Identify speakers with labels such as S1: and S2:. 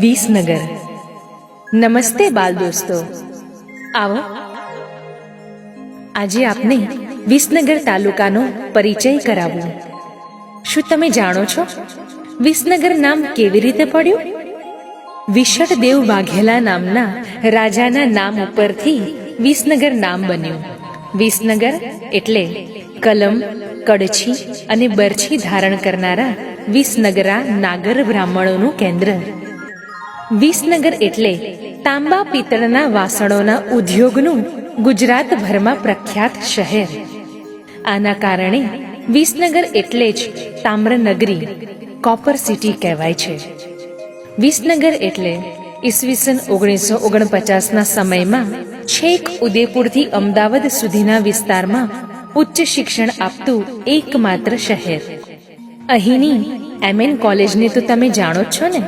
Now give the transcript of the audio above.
S1: વિસનગર. નમસ્તે બાલ દોસ્તો. આવો. આજે આપને વિસનગર તાલુકાનો પરિચય કરાવો. શું તમે જાણો છો વિસનગર નામ કેવી રીતે પડ્યું? વિશળદેવ વાઘેલા નામના રાજાના નામ ઉપરથી વિસનગર નામ બન્યું. વિસનગર એટલે કલમ કડછી અને બરછી ધારણ કરનારા વિસનગરા નાગર બ્રાહ્મણોનું કેન્દ્ર. વિસનગર એટલે તાંબા પિત્તળના વાસણોના ઉદ્યોગનું ગુજરાતભરમાં પ્રખ્યાત શહેર. આના કારણે વિસનગર એટલે જ તામ્રનગરી, કોપર સિટી કહેવાય છે. વિસનગર એટલે ઈસવીસન ઓગણીસો ઓગણપચાસના સમયમાં છેક ઉદયપુરથી અમદાવાદ સુધીના વિસ્તારમાં ઉચ્ચ શિક્ષણ આપતું એકમાત્ર શહેર. અહીંની એમએન કોલેજને તો તમે જાણો જ છો ને?